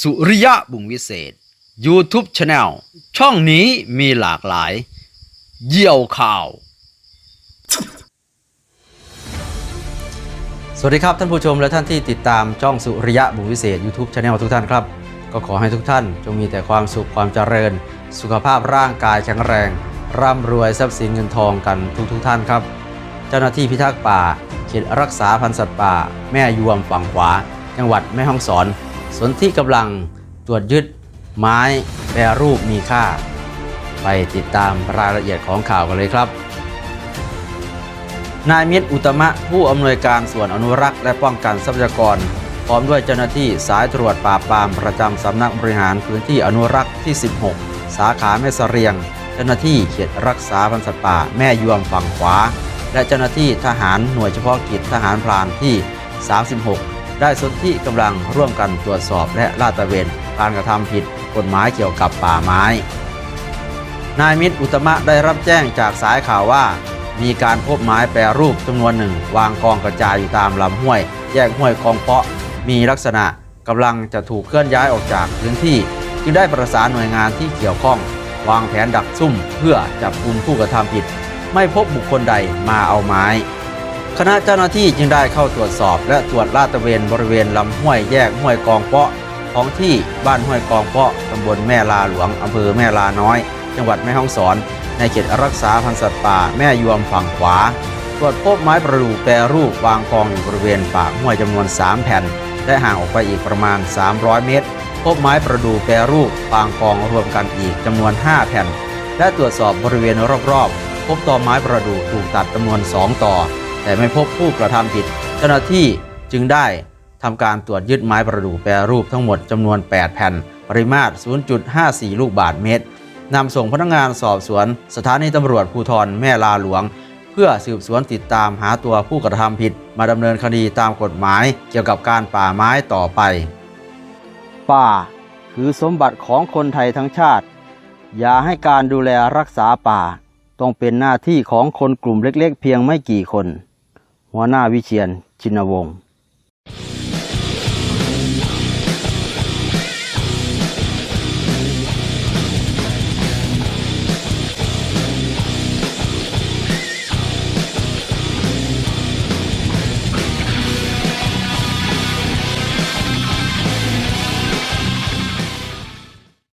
สุริยะบุงวิเศษ YouTube Channel ช่องนี้มีหลากหลาย เยี่ยวข่าว สวัสดีครับท่านผู้ชมและท่านที่ติดตามช่องสุริยะบุงวิเศษ YouTube Channel ทุกท่านครับ ก็ขอให้ทุกท่านจงมีแต่ความสุขความเจริญ สุขภาพร่างกายแข็งแรง ร่ำรวยทรัพย์สินเงินทองกันทุกทุกท่านครับ เจ้าหน้าที่พิทักษ์ป่าเขตรักษาพันธุ์สัตว์ป่า แม่ยวมฝั่งขวา จังหวัดแม่ฮ่องสอน สนที่กำลังตรวจยึดไม้แปรรูปมีค่า ไปติดตามรายละเอียดของข่าวกันเลยครับ นายมิตรอุตมะผู้อำนวยการส่วนอนุรักษ์และป้องกันทรัพยากร พร้อมด้วยเจ้าหน้าที่สายตรวจปราบปรามประจำสำนักบริหารพื้นที่อนุรักษ์ที่ 16 สาขาแม่สเรียง เจ้าหน้าที่เขตรักษาพันธุ์สัตว์ป่าแม่ยวมฝั่งขวา และเจ้าหน้าที่ทหารหน่วยเฉพาะกิจทหารพรานที่ 36 ได้สนที่กำลังร่วมกันตรวจสอบและลาดตระเวนการกระทำผิดกฎหมายเกี่ยวกับป่าไม้ นายมิตรอุตมะได้รับแจ้งจากสายข่าวว่า มีการพบไม้แปรรูปจำนวนหนึ่ง วางกองกระจายอยู่ตามลำห้วย แยกห้วยคลองเปาะ มีลักษณะกำลังจะถูกเคลื่อนย้ายออกจากพื้นที่ จึงได้ประสานหน่วยงานที่เกี่ยวข้อง วางแผนดักซุ่มเพื่อจับกลุ่มผู้กระทำผิด ไม่พบบุคคลใดมาเอาไม้ คณะเจ้าหน้าที่จึงได้เข้าตรวจสอบ และตรวจลาดตระเวนบริเวณลำห้วยแยกห้วยกองเปาะท้องที่บ้านห้วยกองเปาะตำบลแม่ลาหลวงอำเภอแม่ลาน้อย จังหวัดแม่ฮ่องสอน ในเขตรักษาพันธุ์สัตว์ป่าแม่ยวมฝั่งขวา ตรวจพบไม้ประดู่แปรรูปวางกองอยู่บริเวณปากห้วยจำนวน 3 แผ่น และห่างออกไปอีกประมาณ 300 เมตร พบไม้ประดู่แปรรูปวางกองรวมกันอีกจำนวน 5 แผ่น และตรวจสอบบริเวณรอบๆ พบตอไม้ประดู่ถูกตัดจำนวน 2 ต่อ แต่ไม่พบผู้กระทำผิด เจ้าหน้าที่จึงได้ทำการตรวจยึดไม้ประดู่แปรรูปทั้งหมดจำนวน 8 แผ่น ปริมาตร 0.54 ลูกบาทเมตรนำส่งพนักงานสอบสวน สถานีตำรวจภูธรแม่ลาหลวง เพื่อสืบสวนติดตามหาตัวผู้กระทำผิด มาดำเนินคดีตามกฎหมายเกี่ยวกับการป่าไม้ต่อไป ป่าคือสมบัติของคนไทยทั้งชาติ อย่าให้การดูแลรักษาป่า ต้องเป็นหน้าที่ของคนกลุ่มเล็กๆ เพียงไม่กี่คน หัวหน้าวิเชียนชินวงศ์